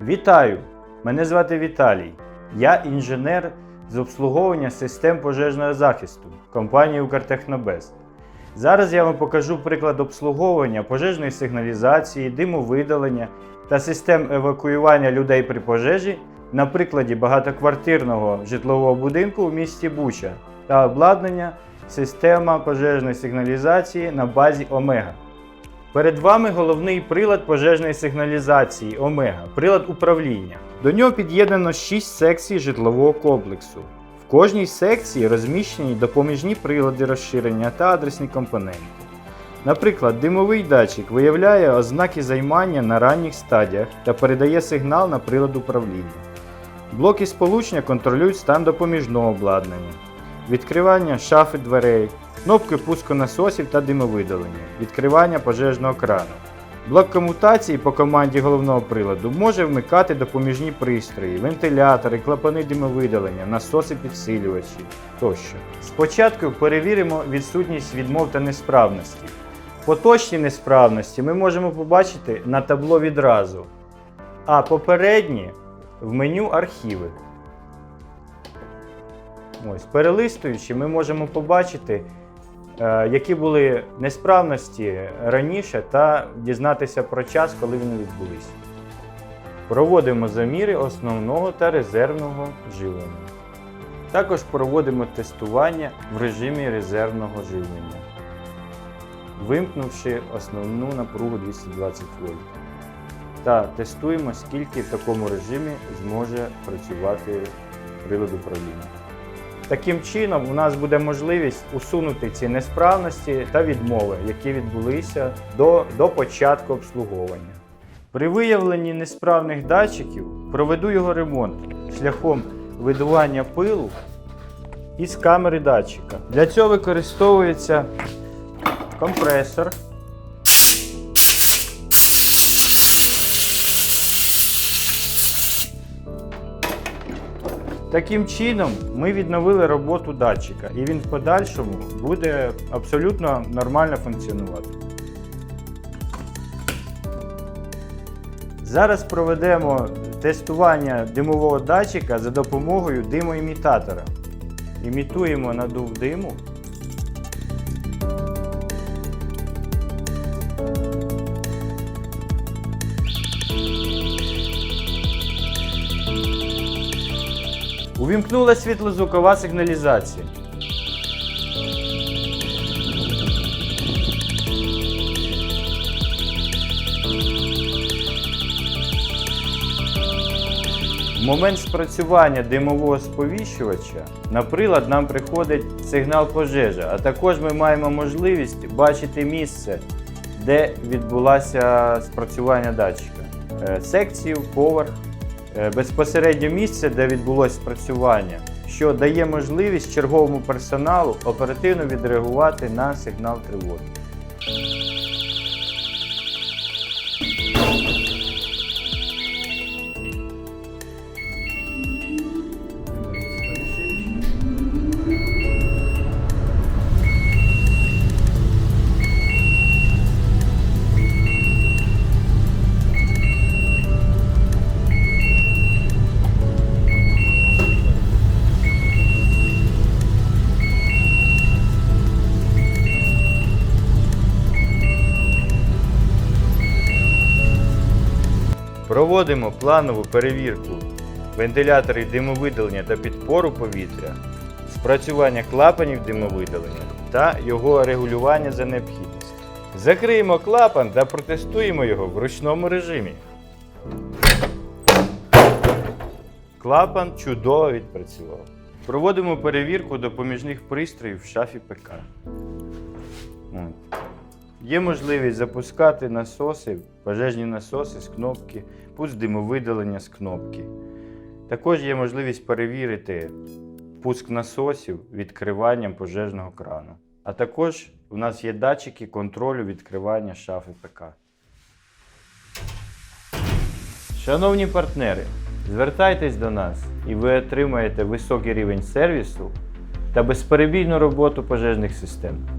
Вітаю! Мене звати Віталій. Я інженер з обслуговування систем пожежного захисту компанії Укртехнобест. Зараз я вам покажу приклад обслуговування пожежної сигналізації, димовидалення та систем евакуювання людей при пожежі на прикладі багатоквартирного житлового будинку у місті Буча та обладнання система пожежної сигналізації на базі Омега. Перед вами головний прилад пожежної сигналізації Омега, прилад управління. До нього під'єднано 6 секцій житлового комплексу. В кожній секції розміщені допоміжні прилади розширення та адресні компоненти. Наприклад, димовий датчик виявляє ознаки займання на ранніх стадіях та передає сигнал на прилад управління. Блоки сполучення контролюють стан допоміжного обладнання, відкривання шафи дверей, кнопки пуску насосів та димовидалення, відкривання пожежного крану. Блок комутації по команді головного приладу може вмикати допоміжні пристрої, вентилятори, клапани димовидалення, насоси підсилювачі тощо. Спочатку перевіримо відсутність відмов та несправності. Поточні несправності ми можемо побачити на табло відразу, а попередні в меню архіви. Ось, перелистуючи, ми можемо побачити, е, які були несправності раніше, та дізнатися про час, коли вони відбулися. Проводимо заміри основного та резервного живлення. Також проводимо тестування в режимі резервного живлення, вимкнувши основну напругу 220 вольт. Та тестуємо, скільки в такому режимі зможе працювати прилад управління. Таким чином, у нас буде можливість усунути ці несправності та відмови, які відбулися до, до початку обслуговування. При виявленні несправних датчиків проведу його ремонт шляхом видування пилу із камери датчика. Для цього використовується компресор. Таким чином ми відновили роботу датчика, і він в подальшому буде абсолютно нормально функціонувати. Зараз проведемо тестування димового датчика за допомогою димоімітатора. Імітуємо надув диму. Увімкнула світлозвукова сигналізація. В момент спрацювання димового сповіщувача на прилад нам приходить сигнал пожежа, а також ми маємо можливість бачити місце, де відбулося спрацювання датчика. Е, Секцію, поверх, безпосередньо місце, де відбулось спрацювання, що дає можливість черговому персоналу оперативно відреагувати на сигнал тривоги. Проводимо планову перевірку вентиляторів димовидалення та підпору повітря, спрацювання клапанів димовидалення та його регулювання за необхідністю. Закриємо клапан та протестуємо його в ручному режимі. Клапан чудово відпрацював. Проводимо перевірку допоміжних пристроїв в шафі ПК. Є можливість запускати насоси, пожежні насоси з кнопки, пуск димовидалення з кнопки. Також є можливість перевірити пуск насосів відкриванням пожежного крану. А також у нас є датчики контролю відкривання шафи ПК. Шановні партнери, звертайтесь до нас і ви отримаєте високий рівень сервісу та безперебійну роботу пожежних систем.